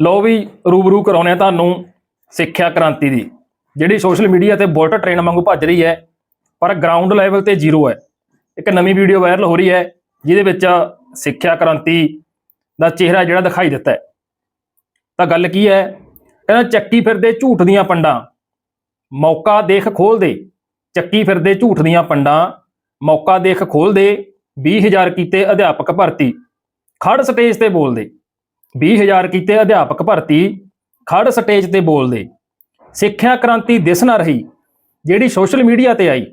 ਲਓ ਵੀ ਰੂਬਰੂ ਕਰਾਉਨੇ ਆ ਤੁਹਾਨੂੰ ਸਿੱਖਿਆ ਕ੍ਰਾਂਤੀ ਦੀ, ਜਿਹੜੀ ਸੋਸ਼ਲ ਮੀਡੀਆ ਤੇ ਬੁਲਟ ਟ੍ਰੇਨ ਵਾਂਗੂ ਭੱਜ ਰਹੀ ਹੈ, ਪਰ ਗਰਾਊਂਡ ਲੈਵਲ ਤੇ ਜ਼ੀਰੋ ਹੈ। ਇੱਕ ਨਵੀਂ ਵੀਡੀਓ ਵਾਇਰਲ ਹੋ ਰਹੀ ਹੈ, ਜਿਹਦੇ ਵਿੱਚ ਸਿੱਖਿਆ ਕ੍ਰਾਂਤੀ ਦਾ ਚਿਹਰਾ ਜਿਹੜਾ ਦਿਖਾਈ ਦਿੱਤਾ ਹੈ। ਤਾਂ ਗੱਲ ਕੀ ਹੈ? ਕਹਿੰਦਾ ਚੱਕੀ ਫਿਰਦੇ ਝੂਠ ਦੀਆਂ ਪੰਡਾਂ, ਮੌਕਾ ਦੇਖ ਖੋਲ ਦੇ। ਚੱਕੀ ਫਿਰਦੇ ਝੂਠ ਦੀਆਂ ਪੰਡਾਂ, ਮੌਕਾ ਦੇਖ ਖੋਲ ਦੇ 20000 ਕੀਤੇ ਅਧਿਆਪਕ ਭਰਤੀ ਖੜ ਸਟੇਜ ਤੇ ਬੋਲਦੇ। 20000 ਕੀਤੇ ਅਧਿਆਪਕ ਭਰਤੀ ਖੜ ਸਟੇਜ ਤੇ ਬੋਲਦੇ। ਸਿੱਖਿਆ ਕ੍ਰਾਂਤੀ ਦਿਸ ਨਾ ਰਹੀ, ਜਿਹੜੀ ਸੋਸ਼ਲ ਮੀਡੀਆ ਤੇ ਆਈ।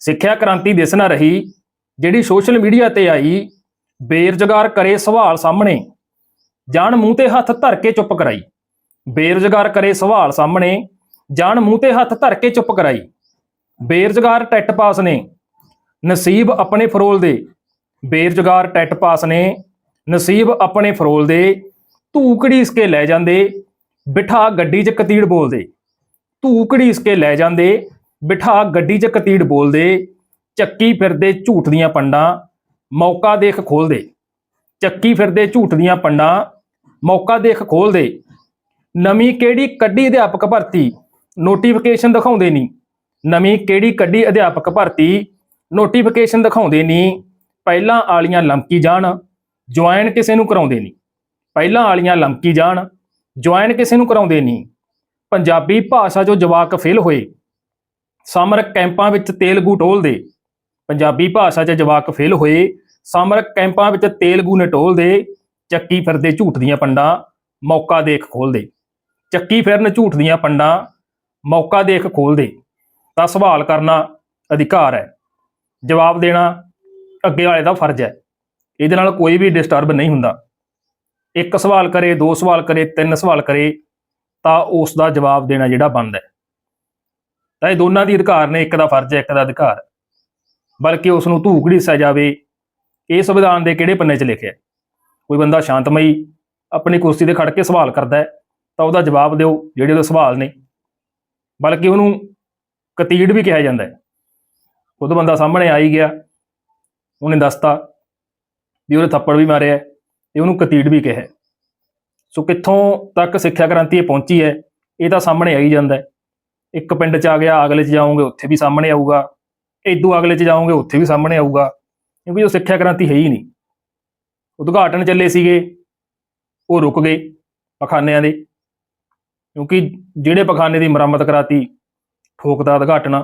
ਸਿੱਖਿਆ ਕ੍ਰਾਂਤੀ ਦਿਸ ਨਾ ਰਹੀ, ਜਿਹੜੀ ਸੋਸ਼ਲ ਮੀਡੀਆ ਤੇ ਆਈ, ਬੇਰੁਜ਼ਗਾਰ ਕਰੇ ਸਵਾਲ ਸਾਹਮਣੇ। ਜਾਣ ਮੂੰਹ ਤੇ ਹੱਥ ਧਰ ਕੇ ਚੁੱਪ ਕਰਾਈ। ਬੇਰੁਜ਼ਗਾਰ ਕਰੇ ਸਵਾਲ ਸਾਹਮਣੇ, ਜਾਣ ਮੂੰਹ ਤੇ ਹੱਥ ਧਰ ਕੇ ਚੁੱਪ ਕਰਾਈ। ਬੇਰੁਜ਼ਗਾਰ ਟੈਟ ਪਾਸ ਨੇ, ਨਸੀਬ ਆਪਣੇ ਫਰੋਲ ਦੇ। ਬੇਰੁਜ਼ਗਾਰ ਟੈਟ ਪਾਸ ਨੇ, ਨਸੀਬ ਆਪਣੇ ਫਰੋਲ ਦੇ। ਧੂਕੜੀ ਇਸਕੇ ਲੈ ਜਾਂਦੇ, ਬਿਠਾ ਗੱਡੀ 'ਚ ਕਤੀੜ ਬੋਲਦੇ। ਧੂਕੜੀ ਇਸਕੇ ਲੈ ਜਾਂਦੇ, ਬਿਠਾ ਗੱਡੀ 'ਚ ਕਤੀੜ ਬੋਲਦੇ, ਚੱਕੀ ਫਿਰਦੇ ਝੂਠ ਦੀਆਂ ਪੰਡਾਂ, ਮੌਕਾ ਦੇਖ ਖੋਲਦੇ। ਚੱਕੀ ਫਿਰਦੇ ਝੂਠ ਦੀਆਂ ਪੰਡਾਂ, ਮੌਕਾ ਦੇਖ ਖੋਲਦੇ। ਨਵੀਂ ਕਿਹੜੀ ਕੱਢੀ ਅਧਿਆਪਕ ਭਰਤੀ? ਨੋਟੀਫਿਕੇਸ਼ਨ ਦਿਖਾਉਂਦੇ ਨਹੀਂ ਨਵੀਂ ਕਿਹੜੀ ਕੱਢੀ ਅਧਿਆਪਕ ਭਰਤੀ? ਨੋਟੀਫਿਕੇਸ਼ਨ ਦਿਖਾਉਂਦੇ ਨਹੀਂ ਪਹਿਲਾਂ ਆਲੀਆਂ ਲੰਮਕੀ ਜਾਣ ਜੁਆਇਨ ਕਿਸੇ ਨੂੰ ਕਰਾਉਂਦੇ ਨਹੀਂ ਪਹਿਲਾਂ ਵਾਲੀਆਂ ਲੰਮਕੀ ਜਾਣ, ਜੁਆਇਨ ਕਿਸੇ ਨੂੰ ਕਰਾਉਂਦੇ ਨਹੀਂ। ਪੰਜਾਬੀ ਭਾਸ਼ਾ ਜੋ ਜਵਾਕ ਫੇਲ ਹੋਏ। ਸਮਰ ਕੈਂਪਾਂ ਵਿੱਚ ਤੇਲਗੂ ਟੋਲਦੇ ਪੰਜਾਬੀ ਭਾਸ਼ਾ 'ਚ ਜਵਾਕ ਫੇਲ ਹੋਏ। ਸਮਰ ਕੈਂਪਾਂ ਵਿੱਚ ਤੇਲਗੂ ਨੇ ਟੋਲਦੇ ਚੱਕੀ ਫਿਰਦੇ ਝੂਠ ਦੀਆਂ ਪੰਡਾਂ, ਮੌਕਾ ਦੇਖ ਖੋਲਦੇ ਚੱਕੀ ਫਿਰਨ ਝੂਠ ਦੀਆਂ ਪੰਡਾਂ, ਮੌਕਾ ਦੇਖ ਖੋਲਦੇ ਤਾਂ ਸਵਾਲ ਕਰਨਾ ਅਧਿਕਾਰ ਹੈ। ਜਵਾਬ ਦੇਣਾ ਅੱਗੇ ਵਾਲੇ ਦਾ ਫਰਜ਼ ਹੈ। ਇਹਦੇ ਨਾਲ ਕੋਈ ਵੀ ਡਿਸਟਰਬ ਨਹੀਂ ਹੁੰਦਾ। ਇੱਕ ਸਵਾਲ ਕਰੇ, ਦੋ ਸਵਾਲ ਕਰੇ, ਤਿੰਨ ਸਵਾਲ ਕਰੇ, ਤਾਂ ਉਸ ਦਾ ਜਵਾਬ ਦੇਣਾ ਜਿਹੜਾ ਬਣਦਾ ਹੈ। ਤਾਂ ਇਹ ਦੋਨਾਂ ਦੀ ਅਧਿਕਾਰ ਨੇ, ਇੱਕ ਦਾ ਫਰਜ਼ ਹੈ, ਇੱਕ ਦਾ ਅਧਿਕਾਰ। ਬਲਕਿ ਉਸ ਨੂੰ ਧੂਕੜੀ ਸੈ ਜਾਵੇ ਇਹ ਸੰਵਿਧਾਨ ਦੇ ਕਿਹੜੇ ਪੰਨੇ 'ਚ ਲਿਖਿਆ ਕੋਈ ਬੰਦਾ ਸ਼ਾਂਤਮਈ ਆਪਣੀ ਕੁਰਸੀ ਤੇ ਖੜ ਕੇ ਸਵਾਲ ਕਰਦਾ ਹੈ, ਤਾਂ ਉਹਦਾ ਜਵਾਬ ਦਿਓ, ਜਿਹੜੇ ਉਹਦੇ ਸਵਾਲ ਨੇ। ਬਲਕਿ ਉਹਨੂੰ ਕਤੀੜ ਵੀ ਕਿਹਾ ਜਾਂਦਾ ਹੈ। ਉਹ ਬੰਦਾ ਸਾਹਮਣੇ ਆ ਹੀ ਗਿਆ, ਉਹਨੇ ਦੱਸਤਾ ਵੀ ਉਹਨੇ ਥੱਪੜ ਵੀ ਮਾਰਿਆ ਤੇ ਉਹਨੂੰ ਕਤੀੜ ਵੀ ਕਿਹਾ। ਸੋ ਕਿੱਥੋਂ ਤੱਕ ਸਿੱਖਿਆ ਕ੍ਰਾਂਤੀ ਇਹ ਪਹੁੰਚੀ ਹੈ, ਇਹ ਤਾਂ ਸਾਹਮਣੇ ਆ ਹੀ। ਜਾਂਦਾ ਇੱਕ ਪਿੰਡ 'ਚ ਆ ਗਿਆ, ਅਗਲੇ 'ਚ ਜਾਓਗੇ, ਉੱਥੇ ਵੀ ਸਾਹਮਣੇ ਆਊਗਾ। ਇਦੋਂ ਅਗਲੇ 'ਚ ਜਾਓਗੇ, ਉੱਥੇ ਵੀ ਸਾਹਮਣੇ ਆਊਗਾ। ਕਿਉਂਕਿ ਉਹ ਸਿੱਖਿਆ ਕ੍ਰਾਂਤੀ ਹੈ ਹੀ ਨਹੀਂ। ਉਦਘਾਟਨ ਚੱਲੇ ਸੀਗੇ, ਉਹ ਰੁਕ ਗਏ ਪਖਾਨਿਆਂ ਦੇ। ਕਿਉਂਕਿ ਜਿਹੜੇ ਪਖਾਨੇ ਦੀ ਮੁਰੰਮਤ ਕਰਾਤੀ ਠੋਕ ਦਾ ਉਦਘਾਟਨ,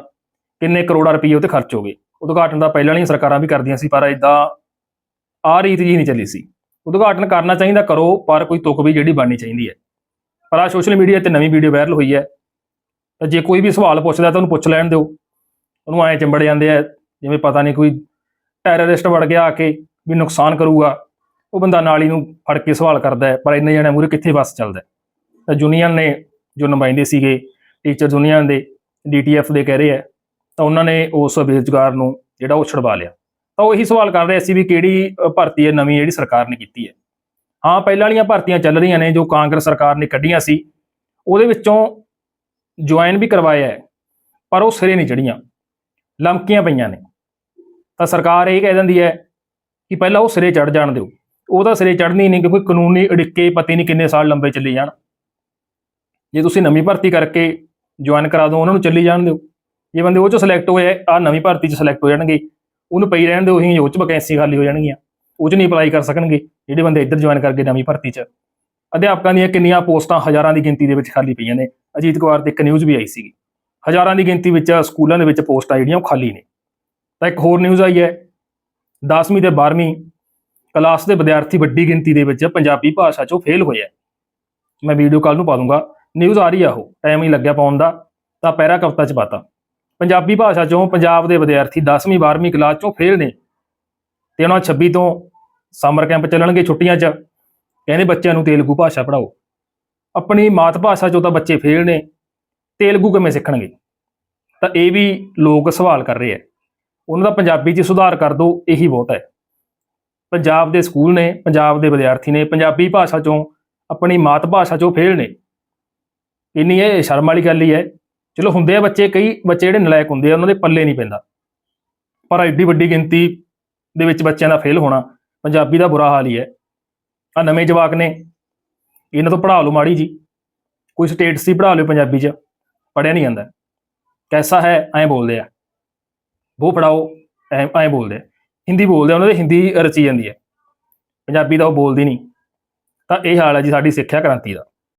ਕਿੰਨੇ ਕਰੋੜਾਂ ਰੁਪਏ ਉਹ ਤੇ ਖਰਚ ਹੋ ਗਏ। ਉਦਘਾਟਨ ਦਾ ਪਹਿਲਾਂ ਵਾਲੀਆਂ ਸਰਕਾਰਾਂ ਵੀ ਕਰਦੀਆਂ ਸੀ, ਪਰ ਇਦਾਂ ਆ ਰੀਤ ਜੀ ਨਹੀਂ ਚੱਲੀ ਸੀ। ਉਦਘਾਟਨ ਕਰਨਾ ਚਾਹੀਦਾ ਕਰੋ, ਪਰ ਕੋਈ ਤੁਕ ਵੀ ਜਿਹੜੀ ਬਣਨੀ ਚਾਹੀਦੀ ਹੈ। ਪਰ ਆ ਸੋਸ਼ਲ ਮੀਡੀਆ ਤੇ ਨਵੀਂ ਵੀਡੀਓ ਵਾਇਰਲ ਹੋਈ ਹੈ। ਤਾਂ ਜੇ ਕੋਈ ਵੀ ਸਵਾਲ ਪੁੱਛਦਾ ਤਾਂ ਉਹਨੂੰ ਪੁੱਛ ਲੈਣ ਦਿਓ। ਉਹਨੂੰ ਐਂ ਚੰਬੜ ਜਾਂਦੇ ਆ, ਜਿਵੇਂ ਪਤਾ ਨਹੀਂ ਕੋਈ ਟੈਰਰਿਸਟ ਵੜ ਗਿਆ ਆ ਕੇ ਵੀ ਨੁਕਸਾਨ ਕਰੂਗਾ। ਉਹ ਬੰਦਾ ਨਾਲ ਹੀ ਨੂੰ ਫੜ ਕੇ ਸਵਾਲ ਕਰਦਾ ਹੈ, ਪਰ ਇੰਨੇ ਜਣੇ ਮੂਰੇ ਕਿੱਥੇ ਬਸ ਚੱਲਦਾ ਤਾਂ ਯੂਨੀਅਨ ਨੇ ਜੋ ਨੁਮਾਇੰਦੇ ਸੀਗੇ ਟੀਚਰ ਯੂਨੀਅਨ ਦੇ ਡੀਟੀਐਫ ਦੇ ਕਹਿ ਰਹੇ ਆ ਤਾਂ ਉਹਨਾਂ ਨੇ ਉਸ ਬੇਰੁਜ਼ਗਾਰ ਨੂੰ ਜਿਹੜਾ ਉਹ ਛੁਡਵਾ ਲਿਆ। ਤਾਂ ਉਹ ਇਹੀ ਸਵਾਲ ਕਰ ਰਹੇ ਸੀ ਵੀ ਕਿਹੜੀ ਭਰਤੀ ਹੈ ਨਵੀਂ ਜਿਹੜੀ ਸਰਕਾਰ ਨੇ ਕੀਤੀ ਹੈ। ਹਾਂ, ਪਹਿਲਾਂ ਵਾਲੀਆਂ ਭਰਤੀਆਂ ਚੱਲ ਰਹੀਆਂ ਨੇ, ਜੋ ਕਾਂਗਰਸ ਸਰਕਾਰ ਨੇ ਕੱਢੀਆਂ ਸੀ, ਉਹਦੇ ਵਿੱਚੋਂ ਜੁਆਇਨ ਵੀ ਕਰਵਾਇਆ ਹੈ, ਪਰ ਉਹ ਸਿਰੇ ਨਹੀਂ ਚੜੀਆਂ ਲਮਕੀਆਂ ਪਈਆਂ ਨੇ। ਤਾਂ ਸਰਕਾਰ ਇਹ ਕਹਿ ਦਿੰਦੀ ਹੈ ਕਿ ਪਹਿਲਾਂ ਉਹ ਸਿਰੇ ਚੜ ਜਾਣ ਦਿਓ। ਉਹ ਤਾਂ ਸਿਰੇ ਚੜਨੀ ਨਹੀਂ, ਕਿਉਂਕਿ ਕਾਨੂੰਨੀ ਅੜਿੱਕੇ ਪਤਾ ਨਹੀਂ ਕਿੰਨੇ ਸਾਲ ਲੰਬੇ ਚੱਲੇ ਜਾਣ। ਜੇ ਤੁਸੀਂ ਨਵੀਂ ਭਰਤੀ ਕਰਕੇ ਜੁਆਇਨ ਕਰਾ ਦਿਓ, ਉਹਨਾਂ ਨੂੰ ਚੱਲੀ ਜਾਣ ਦਿਓ। ਜੇ ਬੰਦੇ ਉਹ ਚ ਸਿਲੈਕਟ ਹੋਏ ਆ ਨਵੀਂ ਭਰਤੀ ਚ ਸਿਲੈਕਟ ਹੋ ਜਾਣਗੇ। ਉਹਨੂੰ ਪਈ ਰਹਿਣ ਦੇ ਉਹੀ ਉਹ ਚ ਵੈਕੈਂਸੀ ਖਾਲੀ ਹੋ ਜਾਣਗੀਆਂ। ਉਹ ਚ ਨਹੀਂ ਅਪਲਾਈ ਕਰ ਸਕਣਗੇ, ਜਿਹੜੇ ਬੰਦੇ ਇੱਧਰ ਜੁਆਇਨ ਕਰਕੇ ਨਵੀਂ ਭਰਤੀ ਚ। ਅਧਿਆਪਕਾਂ ਦੀਆਂ ਕਿੰਨੀਆਂ ਪੋਸਟਾਂ ਹਜ਼ਾਰਾਂ ਦੀ ਗਿਣਤੀ ਦੇ ਵਿੱਚ ਖਾਲੀ ਪਈਆਂ ਨੇ। ਅਜੀਤ ਕੁਮਾਰ ਤੇ ਇੱਕ ਨਿਊਜ਼ ਵੀ ਆਈ ਸੀਗੀ। ਹਜ਼ਾਰਾਂ ਦੀ ਗਿਣਤੀ ਵਿੱਚ ਸਕੂਲਾਂ ਦੇ ਵਿੱਚ ਪੋਸਟਾਂ ਜਿਹੜੀਆਂ ਉਹ ਖਾਲੀ ਨੇ। ਤਾਂ ਇੱਕ ਹੋਰ ਨਿਊਜ਼ ਆਈ ਹੈ। 10ਵੀਂ ਤੇ 12ਵੀਂ ਕਲਾਸ ਦੇ ਵਿਦਿਆਰਥੀ ਵੱਡੀ ਗਿਣਤੀ ਦੇ ਵਿੱਚ ਪੰਜਾਬੀ ਭਾਸ਼ਾ 'ਚੋਂ ਫੇਲ ਹੋਏ ਆ। ਮੈਂ ਵੀਡੀਓ ਕੱਲ ਨੂੰ ਪਾ ਦੂੰਗਾ। ਨਿਊਜ਼ ਆ ਰਹੀ ਆ ਉਹ ਟਾਈਮ ਹੀ ਲੱਗਿਆ ਪਾਉਣ ਦਾ। ਤਾਂ ਪਹਿਰਾ ਕਵਿਤਾ 'ਚ ਪਾਤਾ ਪੰਜਾਬੀ ਭਾਸ਼ਾ 'ਚੋਂ ਪੰਜਾਬ ਦੇ ਵਿਦਿਆਰਥੀ 10ਵੀਂ 12ਵੀਂ ਕਲਾਸ 'ਚੋਂ ਫੇਲ ਨੇ ਤੇ ਉਹਨਾਂ 26 ਤੋਂ ਸਮਰ ਕੈਂਪ ਚੱਲਣਗੇ ਛੁੱਟੀਆਂ 'ਚ। ਕਹਿੰਦੇ ਬੱਚਿਆਂ ਨੂੰ ਤੇਲਗੂ ਭਾਸ਼ਾ ਪੜ੍ਹਾਓ। ਆਪਣੀ ਮਾਤ ਭਾਸ਼ਾ 'ਚੋਂ ਤਾਂ ਬੱਚੇ ਫੇਲ ਨੇ। ਤੇਲਗੂ ਕਿਵੇਂ ਸਿੱਖਣਗੇ? ਤਾਂ ਇਹ ਵੀ ਲੋਕ ਸਵਾਲ ਕਰ ਰਹੇ ਆ। ਉਹਨਾਂ ਦਾ ਪੰਜਾਬੀ 'ਚ ਸੁਧਾਰ ਕਰ ਦਿਓ ਇਹੀ ਬਹੁਤ ਹੈ। ਪੰਜਾਬ ਦੇ ਸਕੂਲ ਨੇ, ਪੰਜਾਬ ਦੇ ਵਿਦਿਆਰਥੀ ਨੇ, ਪੰਜਾਬੀ ਭਾਸ਼ਾ 'ਚੋਂ ਆਪਣੀ ਮਾਤ ਭਾਸ਼ਾ 'ਚੋਂ ਫੇਲ ਨੇ। ਇੰਨੀ ਇਹ ਸ਼ਰਮ ਵਾਲੀ ਗੱਲ ਹੀ ਹੈ। ਚਲੋ ਹੁੰਦੇ ਆ ਬੱਚੇ, ਕਈ ਬੱਚੇ ਜਿਹੜੇ ਨਲਾਇਕ ਹੁੰਦੇ ਆ, ਉਹਨਾਂ ਦੇ ਪੱਲੇ ਨਹੀਂ ਪੈਂਦਾ। ਪਰ ਐਡੀ ਵੱਡੀ ਗਿਣਤੀ ਦੇ ਵਿੱਚ ਬੱਚਿਆਂ ਦਾ ਫੇਲ ਹੋਣਾ, ਪੰਜਾਬੀ ਦਾ ਬੁਰਾ ਹਾਲ ਹੀ ਹੈ। ਆ ਨਵੇਂ ਜਵਾਕ ਨੇ, ਇਹਨਾਂ ਤੋਂ ਪੜ੍ਹਾ ਲਓ ਮਾੜੀ ਜੀ। ਕੋਈ ਸਟੇਟ ਸੀ ਪੜ੍ਹਾ ਲਿਓ ਪੰਜਾਬੀ ਚ ਪੜਿਆ ਨਹੀਂ ਜਾਂਦਾ। ਕੈਸਾ ਹੈ, ਐਂ ਬੋਲਦੇ ਆ। ਉਹ ਪੜਾਓ ਐਂ ਐਂ ਬੋਲਦੇ ਆ। ਹਿੰਦੀ ਬੋਲਦੇ ਆ, ਉਹਨਾਂ ਦੇ ਹਿੰਦੀ ਰਚੀ ਜਾਂਦੀ ਹੈ। ਪੰਜਾਬੀ ਤਾਂ ਉਹ ਬੋਲਦੀ ਨਹੀਂ। ਤਾਂ ਇਹ ਹਾਲ ਹੈ ਜੀ ਸਾਡੀ ਸਿੱਖਿਆ ਕ੍ਰਾਂਤੀ ਦਾ।